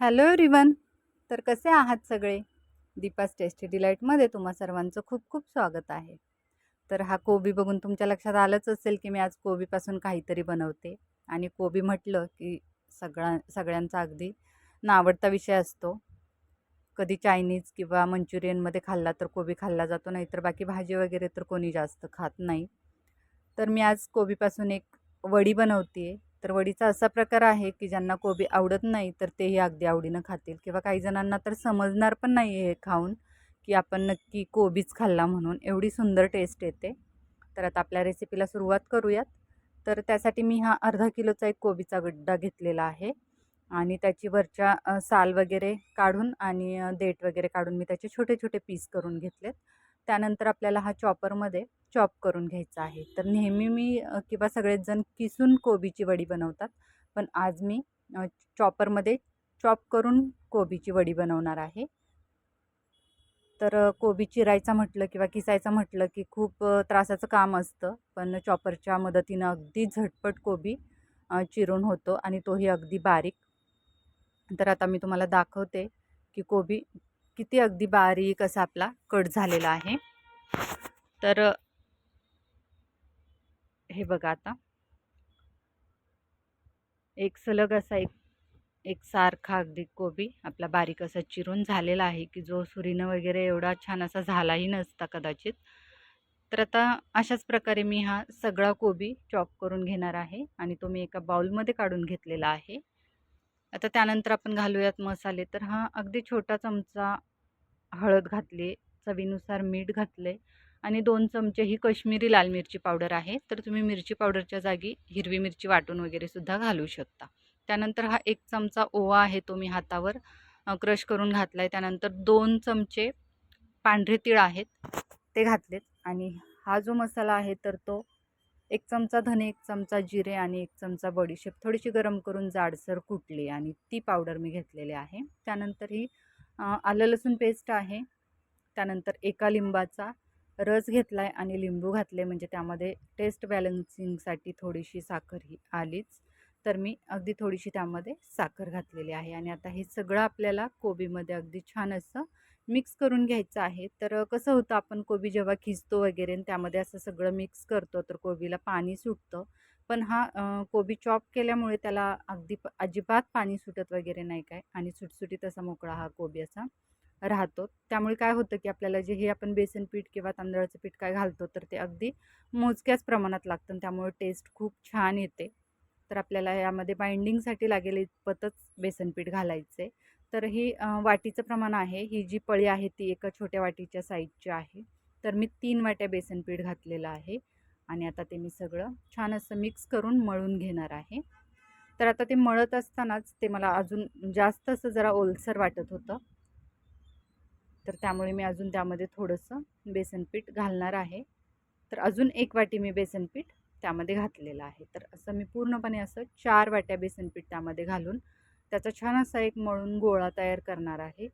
Hello everyone तर कसे आहात सगळे? दीपास टेस्टी डिलाईटमध्ये तुम्हा सर्वांचं खूप खूप स्वागत आहे. तर हा कोबी बघून तुमच्या लक्षात आलंच असेल की मी आज कोबीपासून काहीतरी बनवते. आणि कोबी म्हटलं की सगळा सगळ्यांचा अगदी नावडता विषय असतो. कधी चायनीज किंवा मंचुरियनमध्ये खाल्ला तर कोबी खाल्ला जातो नाहीतर बाकी भाजी वगैरे तर कोणी जास्त खात नाही. तर मी आज कोबीपासून एक वडी बनवते तर वडीचा असा प्रकार आहे की ज्यांना कोबी आवडत नाही तर तेही अगदी आवडीनं खातील किंवा काही जणांना तर समजणार पण नाही हे खाऊन की आपण नक्की कोबीच खाल्ला म्हणून. एवढी सुंदर टेस्ट येते. तर आता आपल्या रेसिपीला सुरुवात करूयात. तर त्यासाठी मी हा अर्धा किलोचा एक कोबीचा गड्डा घेतलेला आहे आणि त्याची वरच्या साल वगैरे काढून आणि देठ वगैरे काढून मी त्याचे छोटे छोटे पीस करून घेतलेत. त्यानंतर आपल्याला हा चॉपरमध्ये चॉप करून घ्यायचा आहे. तर नेहमी मी किंवा सगळेच जण किसून कोबीची वडी बनवतात. पण आज मी चॉपरमध्ये चॉप करून कोबीची वडी बनवणार आहे. तर कोबी चिरायचा म्हटलं किंवा किसायचं म्हटलं की खूप त्रासाचं काम असतं. पण चॉपरच्या मदतीनं अगदी झटपट कोबी चिरून होतो आणि तोही अगदी बारीक. तर आता मी तुम्हाला दाखवते की कोबी किती अगदी बारीक असा आपला कट झालेला आहे. तर हे बघा आता. एक सलग असा एक एक सारखा अगदी कोबी आपला बारीक असा चिरून झालेला आहे की जो सुरीनं वगैरे एवढा छान असा झालाही नसता कदाचित. तर आता अशाच प्रकारे मी हा सगळा कोबी चॉप करून घेणार आहे आणि तो मी एका बाउलमध्ये काढून घेतलेला आहे. आता त्यानंतर आपण घालूयात मसाले. तर हा अगदी छोटा चमचा हळद घातली चवीनुसार मीठ घातले आणि दोन चमचे ही कश्मीरी लाल मिरची पावडर आहे. तर तुम्ही मिरची पावडरच्या जागी हिरवी मिरची वाटून वगैरे सुद्धा घालू शकता. त्यानंतर हा एक चमचा ओवा आहे तो मी हातावर क्रश करून घातला आहे त्यानंतर दोन चमचे पांढरे तीळ आहेत ते घातलेत आणि हा जो मसाला आहे तर तो एक चमचा धने एक चमचा जिरे आणि एक चमचा बडीशेप थोडीशी गरम करून जाडसर कुटली आणि ती पावडर मी घेतलेली आहे. त्यानंतर ही आलं लसूण पेस्ट आहे. त्यानंतर एका लिंबाचा रस घेतला आहे आणि लिंबू घातले म्हणजे त्यामध्ये टेस्ट बॅलन्सिंगसाठी थोडीशी साखर ही आलीच. तर मी अगदी थोडीशी त्यामध्ये साखर घातलेली आहे. आणि आता हे सगळं आपल्याला कोबीमध्ये अगदी छान असं मिक्स करून घ्यायचं आहे. तर कसं होतं आपण कोबी जेव्हा खिचतो वगैरे आणि त्यामध्ये असं सगळं मिक्स करतो तर कोबीला पाणी सुटतं. पण हा कोबी चॉप केल्यामुळे त्याला अगदी प अजिबात पाणी सुटत वगैरे नाही काय. आणि सुटसुटीत असा मोकळा हा कोबी असा राहतो. त्यामुळे काय होतं की आपल्याला जे हे आपण बेसन पीठ किंवा तांदळाचं पीठ काय घालतो तर ते अगदी मोजक्याच प्रमाणात लागतं त्यामुळे टेस्ट खूप छान येते. तर आपल्याला यामध्ये बाइंडिंगसाठी लागेल इतपतच बेसन पीठ घालायचे. तर ही वाटीचं प्रमाण आहे. ही जी पळी आहे ती एका छोट्या वाटीच्या साईजची आहे. तर मी तीन वाट्या बेसन पीठ घातलेलं आहे. आणि आता ते मी सगळं छान असं मिक्स करून मळून घेणार आहे. तर आता ते मळत असतानाच ते मला अजून जास्त असं जरा ओलसर वाटत होतं. तर त्यामुळे मी अजून त्यामध्ये थोडंसं बेसन पीठ घालणार आहे. तर अजून एक वाटी मी बेसन पीठ त्यामध्ये घातलेलं आहे. तर असं मी पूर्णपणे असं चार वाट्या बेसन पीठ त्यामध्ये घालून त्याचा छान असा एक मळून गोळा तयार करणार आहे.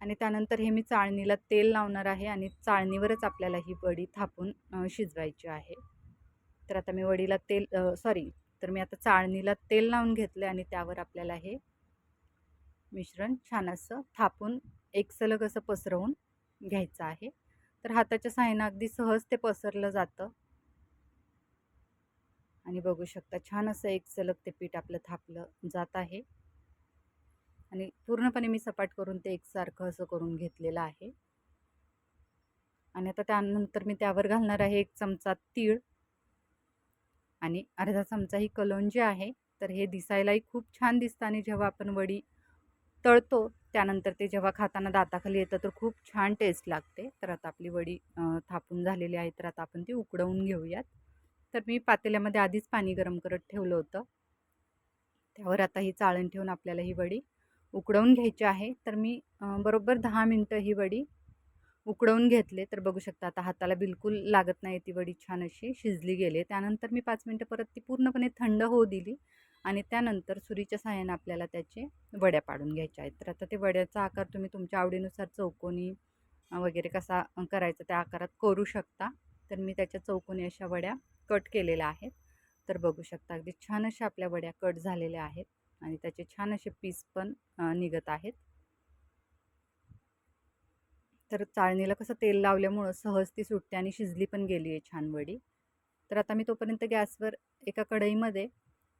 आणि त्यानंतर हे मी चाळणीला तेल लावणार आहे आणि चाळणीवरच आपल्याला ही वडी थापून शिजवायची आहे. तर आता मी वडीला तेल सॉरी तर मी आता चाळणीला तेल लावून घेतलं आणि त्यावर आपल्याला हे मिश्रण छान असं थापून एक सलग असं पसरवून घ्यायचं आहे. तर हाताच्या साह्यानं अगदी सहज ते पसरलं जातं. आणि बघू शकता छान असं एक सलग ते पीठ आपलं थापलं जात आहे. आणि पूर्णपणे मी सपाट करून ते एकसारखं असं करून घेतलेलं आहे. आणि आता त्यानंतर मी त्यावर घालणार आहे एक चमचा तीळ. आणि अर्धा चमचा ही कलोंजी आहे. तर हे दिसायलाही खूप छान दिसतं आणि जेव्हा आपण वडी तळतो. त्यानंतर ते जेव्हा खाताना दाताखाली येतं तर खूप छान टेस्ट लागते. तर आता आपली वडी थापून झालेली आहे तर आता आपण ती उकडवून घेऊयात. तर मी पातेल्यामध्ये आधीच पाणी गरम करत ठेवलं होतं. त्यावर आता ही चाळण ठेवून आपल्याला ही वडी उकडवून घ्यायची आहे. तर मी बरोबर दहा मिनटं ही वडी उकडवून घेतले. तर बघू शकता आता हाताला बिलकुल लागत नाही ती वडी छान अशी शिजली गेली त्यानंतर मी पाच मिनटं परत ती पूर्णपणे थंड होऊ दिली. आणि त्यानंतर सुरीच्या सहाय्याने आपल्याला त्याचे वड्या पाडून घ्यायच्या आहेत. तर आता ते वड्याचा आकार तुम्ही तुमच्या आवडीनुसार चौकोनी वगैरे कसा करायचा त्या आकारात करू शकता. तर मी त्याच्या चौकोनी अशा वड्या कट केलेल्या आहेत. तर बघू शकता अगदी छान अशा आपल्या वड्या कट झालेल्या आहेत आणि त्याचे छान असे पीस पण निघत आहेत. तर चाळणीला कसं तेल लावल्यामुळं सहज ती सुटते आणि शिजली पण गेली आहे छान वडी. तर आता मी तोपर्यंत गॅसवर एका कढईमध्ये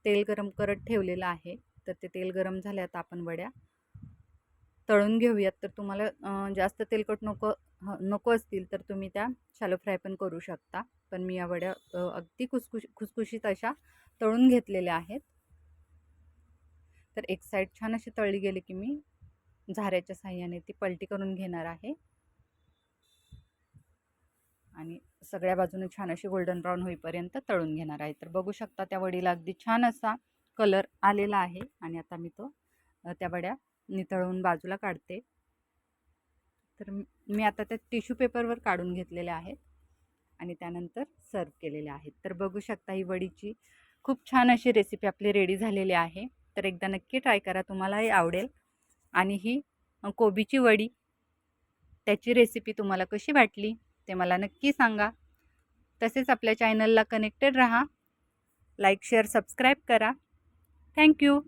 तेल गरम करत ठेवलेलं आहे. तर ते तेल गरम झाले आपण वड्या. तळून घेऊयात. तर तुम्हाला जास्त तेलकट नको ह- नको असतील तर तुम्ही त्या शालो फ्राय पण करू शकता. पण मी या वड्या अगदी खुसखुश खुसखुशीत अशा तळून घेतलेल्या आहेत. तर एक साईड छान अशी तळली गेली की मी झाऱ्याच्या साह्याने ती पलटी करून घेणार आहे. आणि सगळ्या बाजूने छान अशी गोल्डन ब्राऊन होईपर्यंत तळून घेणार आहे. तर बघू शकता त्या वडीला अगदी छान असा कलर आलेला आहे आणि आता मी तो त्या वड्या नितळवून बाजूला काढते. तर मी- आता त्या टिश्यू पेपरवर काढून घेतलेल्या आहेत आणि त्यानंतर सर्व केलेल्या आहेत. तर बघू शकता ही वडीची खूप छान अशी रेसिपी आपली रेडी झालेली आहे. तर एकदा नक्की ट्राय करा तुम्हालाही आवडेल. आणि ही कोबीची वडी त्याची रेसिपी तुम्हाला कशी वाटली? ते मला नक्की सांगा. तसेच आपल्या चॅनलला कनेक्टेड रहा. लाईक शेअर सबस्क्राईब करा. Thank you